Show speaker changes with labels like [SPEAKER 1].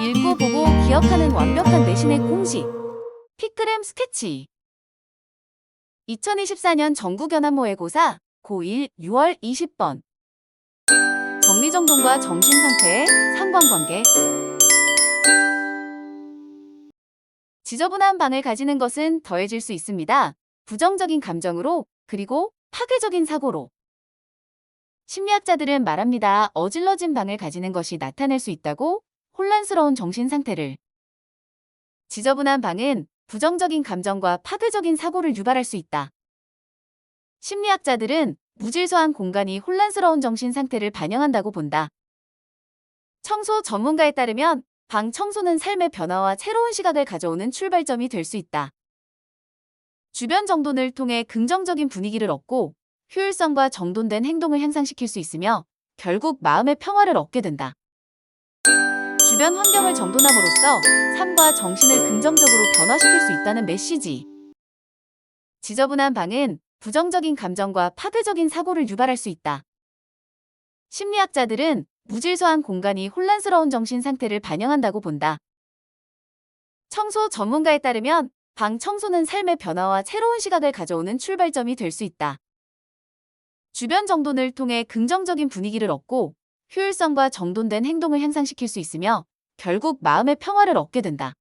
[SPEAKER 1] 읽고 보고 기억하는 완벽한 내신의 공식. 피크램 스케치. 2024년 전국연합 모의고사 고1 6월 20번. 정리정돈과 정신상태의 상관관계. 지저분한 방을 가지는 것은 더해질 수 있습니다. 부정적인 감정으로 그리고 파괴적인 사고로. 심리학자들은 말합니다. 어질러진 방을 가지는 것이 나타낼 수 있다고 혼란스러운 정신 상태를. 지저분한 방은 부정적인 감정과 파괴적인 사고를 유발할 수 있다. 심리학자들은 무질서한 공간이 혼란스러운 정신 상태를 반영한다고 본다. 청소 전문가에 따르면 방 청소는 삶의 변화와 새로운 시각을 가져오는 출발점이 될 수 있다. 주변 정돈을 통해 긍정적인 분위기를 얻고 효율성과 정돈된 행동을 향상시킬 수 있으며 결국 마음의 평화를 얻게 된다. 주변 환경을 정돈함으로써 삶과 정신을 긍정적으로 변화시킬 수 있다는 메시지. 지저분한 방은 부정적인 감정과 파괴적인 사고를 유발할 수 있다. 심리학자들은 무질서한 공간이 혼란스러운 정신 상태를 반영한다고 본다. 청소 전문가에 따르면 방 청소는 삶의 변화와 새로운 시각을 가져오는 출발점이 될 수 있다. 주변 정돈을 통해 긍정적인 분위기를 얻고 효율성과 정돈된 행동을 향상시킬 수 있으며 결국 마음의 평화를 얻게 된다.